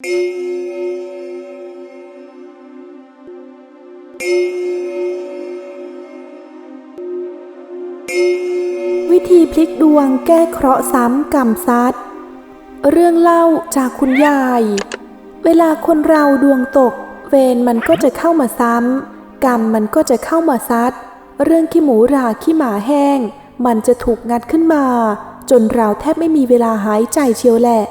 วิธีพลิกดวงแก้เคราะห์ซ้ำกรรมซัดเรื่องเล่าจากคุณยาย เวลาคนเราดวงตก เวรมันก็จะเข้ามาซ้ำ กรรมมันก็จะเข้ามาซัด เรื่องขี้หมูราขี้หมาแห้ง มันจะถูกงัดขึ้นมา จนเราแทบไม่มีเวลาหายใจเชียวแหละ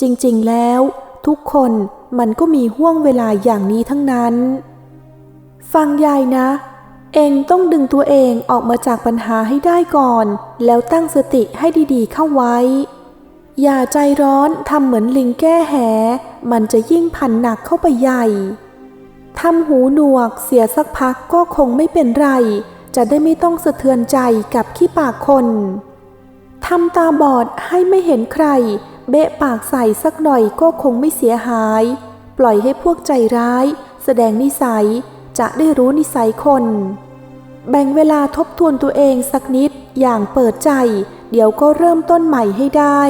จริงๆแล้ว ทุกคนมันก็มีห่วงเวลาอย่างนี้ทั้งนั้น ฟังยายนะ เองต้องดึงตัวเองออกมาจากปัญหาให้ได้ก่อน แล้วตั้งสติให้ดีๆเข้าไว้ อย่าใจร้อนทำเหมือนลิงแก้แห มันจะยิ่งพันหนักเข้าไปใหญ่ทำหูหนวกเสียสักพักก็คงไม่เป็นไร จะได้ไม่ต้องสะเทือนใจกับขี้ปากคนทำตาบอดให้ไม่เห็นใคร เบะปากใส่สักหน่อยก็คงไม่เสียหาย ปล่อยให้พวกใจร้าย แสดงนิสัยจะได้รู้นิสัยคน แบ่งเวลาทบทวนตัวเองสักนิดอย่างเปิดใจ เดี๋ยวก็เริ่มต้นใหม่ให้ได้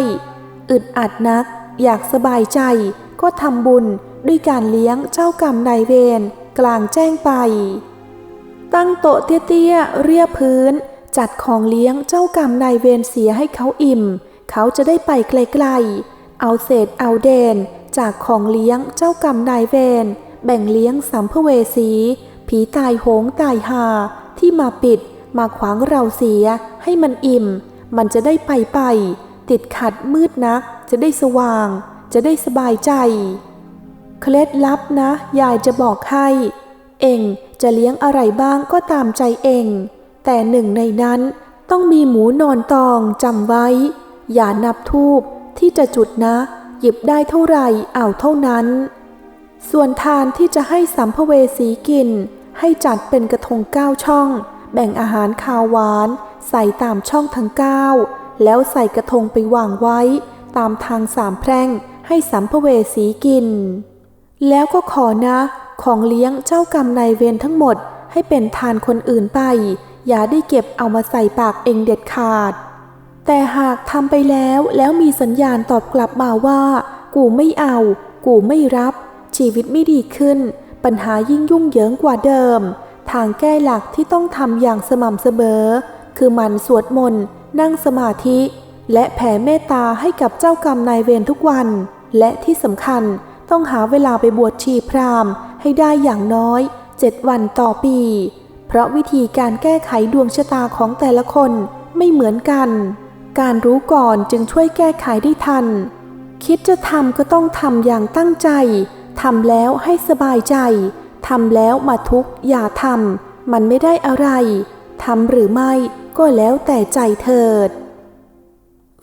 อึดอัดนัก อยากสบายใจ ก็ทำบุญด้วยการเลี้ยงเจ้ากรรมนายเวรกลางแจ้งไป ตั้งโต๊ะเตี้ยๆเรียบพื้น จัดของเลี้ยงเจ้ากรรมนายเวรเสียให้เขาอิ่ม เขาจะได้ไปไกลๆ เอาเศษเอาเดน จากของเลี้ยงเจ้ากรรมนายเวรแบ่งเลี้ยงสัมภเวสี ผีตายโหงตายหา ที่มาปิดมาขวางเราเสีย ให้มันอิ่ม มันจะได้ไปไป ติดขัดมืดนัก จะได้สว่าง จะได้สบายใจ เคล็ดลับนะ ยายจะบอกให้ เองจะเลี้ยงอะไรบ้างก็ตามใจเอง แต่หนึ่งในนั้นต้องมีหมูนอนตองจำไว้ อย่านับทูบที่จะจุดนะ หยิบได้เท่าไหร่เอาเท่านั้น ส่วนทานที่จะให้สัมภเวสีกิน ให้จัดเป็นกระทงเก้าช่อง แบ่งอาหารคาวหวาน ใส่ตามช่องทั้งเก้าแล้วใส่กระทงไปวางไว้ ตามทางสามแพร่งให้สัมภเวสีกิน แล้วก็ขอนะ ของเลี้ยงเจ้ากรรมนายเวรทั้งหมดให้เป็นทานคนอื่นไป อย่าได้เก็บเอามาใส่ปากเองเด็ดขาด แต่หากทำไปแล้วแล้วมีสัญญาณตอบกลับมาว่า กูไม่เอา กูไม่รับ ชีวิตไม่ดีขึ้น ปัญหายิ่งยุ่งเหยิงกว่าเดิม ทางแก้หลักที่ต้องทำอย่างสม่ำเสมอ คือมันสวดมนต์ นั่งสมาธิ และแผ่เมตตาให้กับเจ้ากรรมนายเวรทุกวัน และที่สำคัญต้องหาเวลาไปบวชชีพราหมณ์ ให้ได้อย่างน้อยเจ็ดวันต่อปี เพราะวิธีการแก้ไขดวงชะตาของแต่ละคนไม่เหมือนกัน การรู้ก่อนจึงช่วยแก้ไขได้ทัน คิดจะทำก็ต้องทำอย่างตั้งใจ ทำแล้วให้สบายใจ ทำแล้วมาทุกข์อย่าทำ มันไม่ได้อะไร ทำหรือไม่ก็แล้วแต่ใจเถิด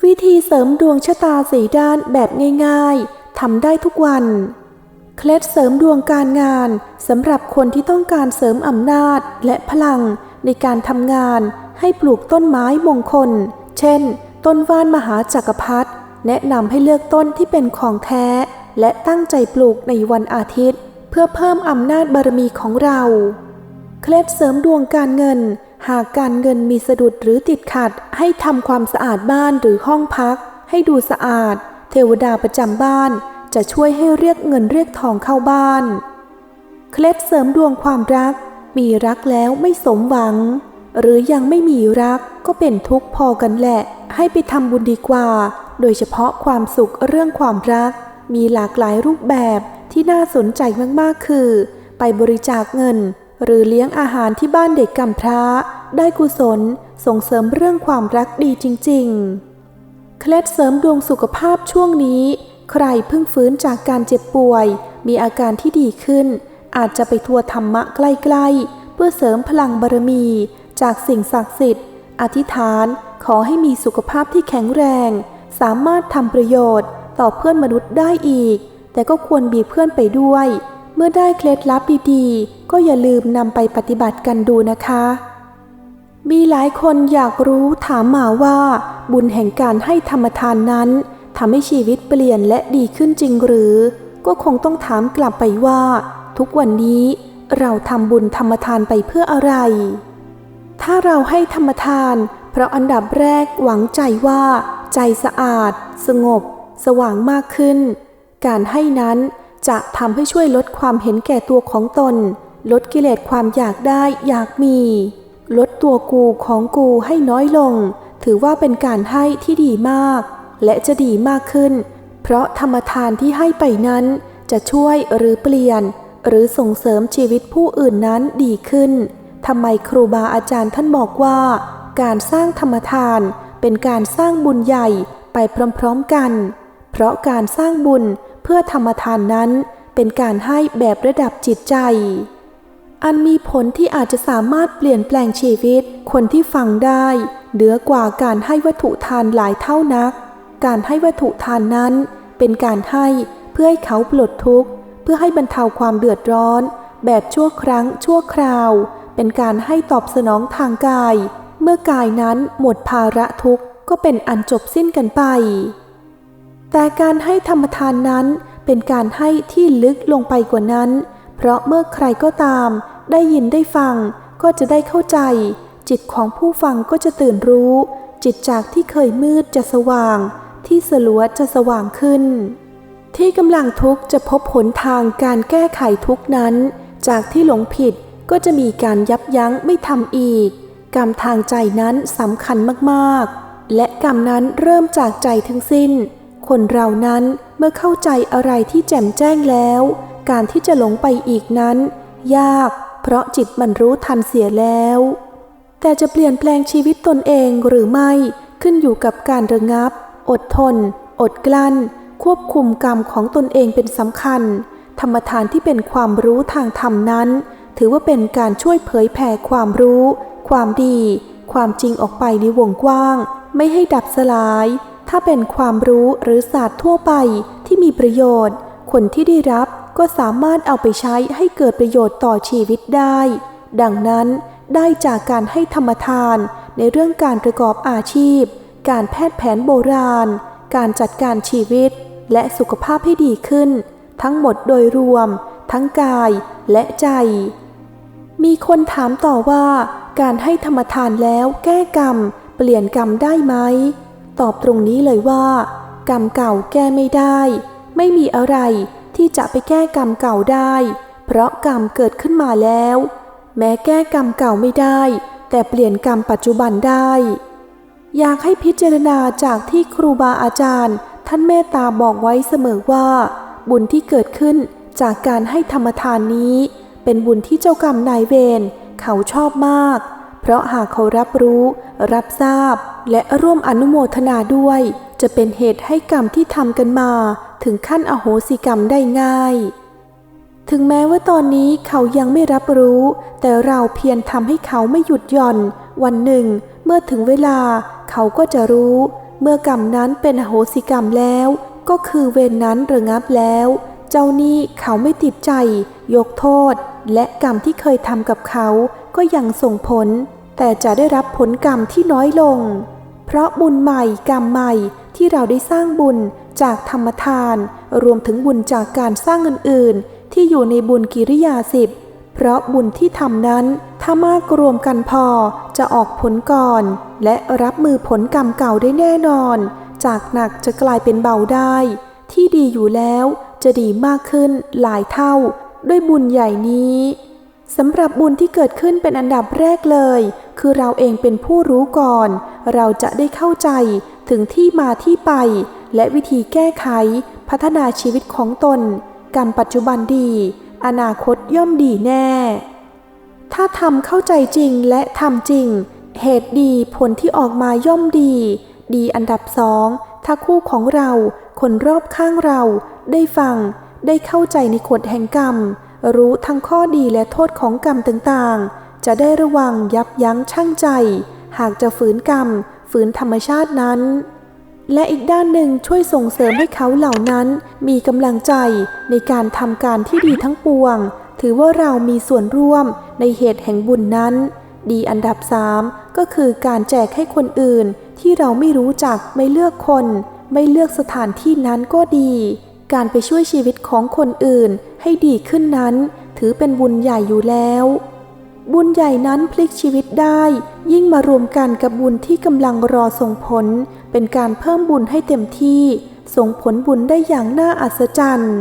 วิธีเสริมดวงชะตาสีด้านแบบง่ายๆ ทำได้ทุกวัน เคล็ดเสริมดวงการงานสำหรับคนที่ต้องการเสริมอำนาจและพลังในการทำงานให้ปลูกต้นไม้มงคล เช่น ต้นว่านมหาจักรพรรดิแนะนำให้เลือกต้นที่เป็นของแท้ และตั้งใจปลูกในวันอาทิตย์ เพื่อเพิ่มอำนาจบารมีของเรา เคล็ดเสริมดวงการเงิน หากการเงินมีสะดุดหรือติดขัด ให้ทำความสะอาดบ้านหรือห้องพัก ให้ดูสะอาด เทวดาประจำบ้าน จะช่วยให้เรียกเงินเรียกทองเข้าบ้าน เคล็ดเสริมดวงความรัก มีรักแล้วไม่สมหวัง หรือยังไม่มีรักก็เป็นทุกข์พอกันแหละ ให้ไปทำบุญดีกว่า โดยเฉพาะความสุขเรื่องความรัก มีหลากหลายรูปแบบที่น่าสนใจมากๆคือ ไปบริจาคเงิน หรือเลี้ยงอาหารที่บ้านเด็กกำพร้า ได้กุศลส่งเสริมเรื่องความรักดีจริง ๆ เคล็ดเสริมดวงสุขภาพช่วงนี้ ใครเพิ่งฟื้นจากการเจ็บป่วย มีอาการที่ดีขึ้น อาจจะไปทัวร์ธรรมะใกล้ ๆ เพื่อเสริมพลังบารมี จากสิ่งศักดิ์สิทธิ์ อธิษฐานขอให้มีสุขภาพที่แข็งแรง สามารถทำประโยชน์ ต่อเพื่อนมนุษย์ได้อีก แต่ก็ควรบีบเพื่อนไปด้วย เมื่อได้เคล็ดลับดีๆ ก็อย่าลืมนำไปปฏิบัติกันดูนะคะ มีหลายคนอยากรู้ถามมาว่า บุญแห่งการให้ธรรมทานนั้นทำให้ชีวิตเปลี่ยนและดีขึ้นจริงหรือ ก็คงต้องถามกลับไปว่า ทุกวันนี้เราทำบุญธรรมทานไปเพื่ออะไร ถ้าเราให้ธรรมทาน เพราะอันดับแรกหวังใจว่า ใจสะอาด สงบ สว่างมากขึ้น การให้นั้นจะทำให้ช่วยลดความเห็นแก่ตัวของตน ลดกิเลสความอยากได้อยากมี ลดตัวกูของกูให้น้อยลง ถือว่าเป็นการให้ที่ดีมาก และจะดีมากขึ้น เพราะธรรมทานที่ให้ไปนั้น จะช่วยหรือเปลี่ยน หรือส่งเสริมชีวิตผู้อื่นนั้นดีขึ้น ทำไมครูบาอาจารย์ท่านบอกว่า การสร้างธรรมทานเป็นการสร้างบุญใหญ่ไปพร้อมๆกัน เพราะการสร้างบุญเพื่อธรรมทานนั้นเป็นการให้แบบระดับจิตใจ อันมีผลที่อาจจะสามารถเปลี่ยนแปลงชีวิตคนที่ฟังได้เหนือกว่าการให้วัตถุทานหลายเท่านัก การให้วัตถุทานนั้น เป็นการให้เพื่อให้เขาปลดทุกข์ เพื่อให้บรรเทาความเดือดร้อน แบบชั่วครั้งชั่วคราว เป็นการให้ตอบสนองทางกาย เมื่อกายนั้นหมดภาระทุกข์ก็เป็นอันจบสิ้นกันไป แต่การให้ธรรมทานนั้นเป็นการให้ที่ลึกลงไปกว่านั้น เพราะเมื่อใครก็ตาม ได้ยินได้ฟังก็จะได้เข้าใจ จิตของผู้ฟังก็จะตื่นรู้ จิตจากที่เคยมืดจะสว่าง ที่สลัวจะสว่างขึ้น ที่กำลังทุกข์จะพบหนทางการแก้ไขทุกข์นั้น จากที่หลงผิด ก็จะมีการยับยั้งไม่ทำอีก กรรมทางใจนั้นสำคัญมากๆ และกรรมนั้นเริ่มจากใจทั้งสิ้น คนเรานั้นเมื่อเข้าใจอะไรที่แจ่มแจ้งแล้ว การที่จะหลงไปอีกนั้น ยาก เพราะจิตมันรู้ทันเสียแล้ว แต่จะเปลี่ยนแปลงชีวิตตนเองหรือไม่ขึ้นอยู่กับการระงับ อดทน อดกลั้น ควบคุมกรรมของตนเองเป็นสำคัญ ธรรมทานที่เป็นความรู้ทางธรรมนั้น ถือว่าเป็นการช่วยเผยแผ่ความรู้ ความดี ความจริงออกไปในวงกว้าง ไม่ให้ดับสลาย ถ้าเป็นความรู้หรือศาสตร์ทั่วไปที่มีประโยชน์ คนที่ได้รับก็สามารถเอาไปใช้ให้เกิดประโยชน์ต่อชีวิตได้ ดังนั้นได้จากการให้ธรรมทาน ในเรื่องการประกอบอาชีพ การแพทย์แผนโบราณ การจัดการชีวิต และสุขภาพให้ดีขึ้น ทั้งหมดโดยรวม ทั้งกายและใจ มีคนถามต่อว่าการให้ธรรมทานแล้วแก้กรรม เปลี่ยนกรรมได้ไหม ตอบตรงนี้เลยว่า กรรมเก่าแก้ไม่ได้ ไม่มีอะไรที่จะไปแก้กรรมเก่าได้ เพราะกรรมเกิดขึ้นมาแล้ว แม้แก้กรรมเก่าไม่ได้ แต่เปลี่ยนกรรมปัจจุบันได้ อยากให้พิจารณาจากที่ครูบาอาจารย์ ท่านเมตตาบอกไว้เสมอว่า บุญที่เกิดขึ้นจากการให้ธรรมทานนี้ เป็นบุญที่เจ้ากรรมนายเวรเขาชอบมาก เพราะหากเขารับรู้ รับทราบ และร่วมอนุโมทนาด้วย จะเป็นเหตุให้กรรมที่ทำกันมา ถึงขั้นอโหสิกรรมได้ง่าย ถึงแม้ว่าตอนนี้เขายังไม่รับรู้ แต่เราเพียรทำให้เขาไม่หยุดหย่อน วันหนึ่ง เมื่อถึงเวลา เขาก็จะรู้ เมื่อกรรมนั้นเป็นอโหสิกรรมแล้ว ก็คือเวรนนั้นระงับแล้ว เจ้าหนี้เขาไม่ติดใจ ยกโทษ และกรรมที่เคยทำกับเขาก็ยังส่งผล แต่จะได้รับผลกรรมที่น้อยลง เพราะบุญใหม่กรรมใหม่ที่เราได้สร้างบุญจากธรรมทาน รวมถึงบุญจากการสร้างอื่นๆ ที่อยู่ในบุญกิริยาสิบเพราะบุญที่ทำนั้น ถ้ามากรวมกันพอจะออกผลก่อน และรับมือผลกรรมเก่าได้แน่นอน จากหนักจะกลายเป็นเบาได้ ที่ดีอยู่แล้วจะดีมากขึ้นหลายเท่า ด้วยบุญใหญ่นี้สำหรับบุญที่เกิดขึ้นเป็นอันดับแรกเลย คือเราเองเป็นผู้รู้ก่อน เราจะได้เข้าใจถึงที่มาที่ไป และวิธีแก้ไข พัฒนาชีวิตของตนกรรมปัจจุบันดี อนาคตย่อมดีแน่ ถ้าทำเข้าใจจริงและทำจริง เหตุดีผลที่ออกมาย่อมดี ดีอันดับสองถ้าคู่ของเรา คนรอบข้างเราได้ฟัง ได้เข้าใจในกฎแห่งกรรม รู้ทั้งข้อดีและโทษของกรรมต่างๆ จะได้ระวังยับยั้งชั่งใจ หากจะฝืนกรรม ฝืนธรรมชาตินั้น และอีกด้านหนึ่งช่วยส่งเสริมให้เขาเหล่านั้น มีกำลังใจในการทำการที่ดีทั้งปวง ถือว่าเรามีส่วนร่วมในเหตุแห่งบุญนั้น ดีอันดับสามก็คือการแจกให้คนอื่นที่เราไม่รู้จักไม่เลือกคน ไม่เลือกสถานที่นั้นก็ดี การไปช่วยชีวิตของคนอื่นให้ดีขึ้นนั้น ถือเป็นบุญใหญ่อยู่แล้ว บุญใหญ่นั้นพลิกชีวิตได้ ยิ่งมารวมกันกับบุญที่กำลังรอส่งผล เป็นการเพิ่มบุญให้เต็มที่ ส่งผลบุญได้อย่างน่าอัศจรรย์